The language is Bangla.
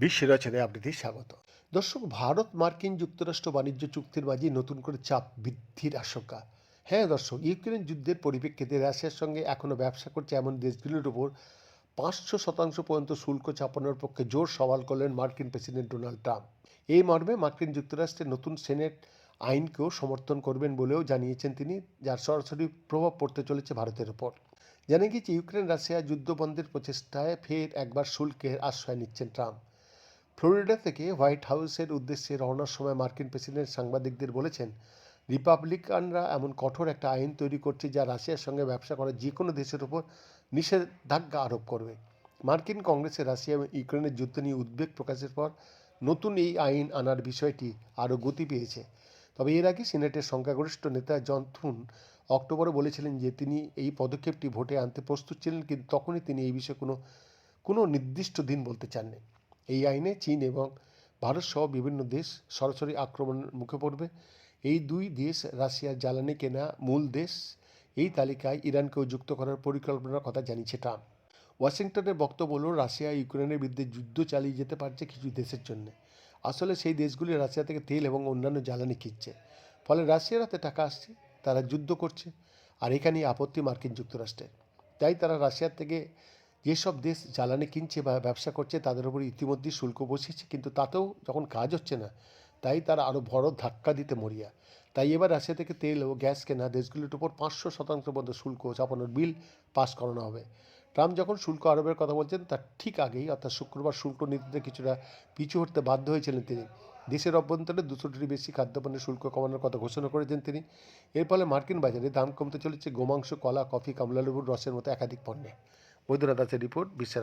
বিশ্ব রচনায় আপনাদের স্বাগত। দর্শক, ভারত মার্কিন যুক্তরাষ্ট্র বাণিজ্য চুক্তির মাঝে নতুন করে চাপ বৃদ্ধির আশঙ্কা। হ্যাঁ দর্শক, ইউক্রেন যুদ্ধের পরিপ্রেক্ষিতে রাশিয়ার সঙ্গে এখনও ব্যবসা করছে এমন দেশগুলির উপর পাঁচশো শতাংশ পর্যন্ত শুল্ক চাপানোর পক্ষে জোর সওয়াল করলেন মার্কিন প্রেসিডেন্ট ডোনাল্ড ট্রাম্প। এই মর্মে মার্কিন যুক্তরাষ্ট্রের নতুন সেনেট আইনকেও সমর্থন করবেন বলেও জানিয়েছেন তিনি, যার সরাসরি প্রভাব পড়তে চলেছে ভারতের ওপর জানা গিয়েছে, ইউক্রেন, রাশিয়া যুদ্ধ বন্ধের প্রচেষ্টায় ফের একবার শুল্কের আশ্রয় নিচ্ছেন ট্রাম্প। ফ্লোরিডা থেকে হোয়াইট হাউসের উদ্দেশ্যে রওনার সময় মার্কিন প্রেসিডেন্ট সাংবাদিকদের বলেছেন, রিপাবলিকানরা এমন কঠোর একটা আইন তৈরি করছে যা রাশিয়ার সঙ্গে ব্যবসা করা যে কোনো দেশের উপর নিষেধাজ্ঞা আরোপ করবে। মার্কিন কংগ্রেসে রাশিয়া এবং ইউক্রেনের যুদ্ধ নিয়ে উদ্বেগ প্রকাশের পর নতুন এই আইন আনার বিষয়টি আরও গতি পেয়েছে। তবে এর আগে সিনেটের সংখ্যাগরিষ্ঠ নেতা জন থুন অক্টোবরে বলেছিলেন যে তিনি এই পদক্ষেপটি ভোটে আনতে প্রস্তুত ছিলেন, কিন্তু তখনই তিনি এই বিষয়ে কোনো কোনো নির্দিষ্ট দিন বলতে চাননি। এই আইনে চীন এবং ভারত সহ বিভিন্ন দেশ সরাসরি আক্রমণের মুখে পড়বে। এই দুই দেশ রাশিয়ার জ্বালানি কেনা মূল দেশ। এই তালিকায় ইরানকেও যুক্ত করার পরিকল্পনার কথা জানিয়েছে ট্রাম্প। ওয়াশিংটনের বক্তব্য হলো, রাশিয়া ইউক্রেনের বিরুদ্ধে যুদ্ধ চালিয়ে যেতে পারছে কিছু দেশের জন্য। আসলে সেই দেশগুলি রাশিয়া থেকে তেল এবং অন্যান্য জ্বালানি কিনছে। ফলে রাশিয়ার হাতে টাকা আসছে, তারা যুদ্ধ করছে আর এখানেই আপত্তি মার্কিন যুক্তরাষ্ট্রের তাই তারা রাশিয়ার থেকে যেসব দেশ জ্বালানি কিনছে বা ব্যবসা করছে, তাদের উপর ইতিমধ্যেই শুল্ক বসিয়েছে কিন্তু তাতেও যখন কাজ হচ্ছে না, তাই তারা আরও বড় ধাক্কা দিতে মরিয়া। তাই এবার রাশিয়া থেকে তেল ও গ্যাস কেনা দেশগুলির উপর পাঁচশো শতাংশ পর্যন্ত শুল্ক চাপানোর বিল পাস করানো হবে। ট্রাম্প যখন শুল্ক আরোপের কথা বলছেন তার ঠিক আগেই, অর্থাৎ শুক্রবার শুল্ক নীতিতে কিছুটা পিছু হতে বাধ্য হয়েছিলেন তিনি। দেশের অভ্যন্তরে দুশোটির বেশি খাদ্যপণ্যের শুল্ক কমানোর কথা ঘোষণা করেছেন তিনি। এর ফলে মার্কিন বাজারে দাম কমতে চলেছে গোমাংস, কলা, কফি, কমলালেবুর রসের মতো একাধিক পণ্যে। বৈদ্যনাথ দাসের রিপোর্ট, বিশ্বের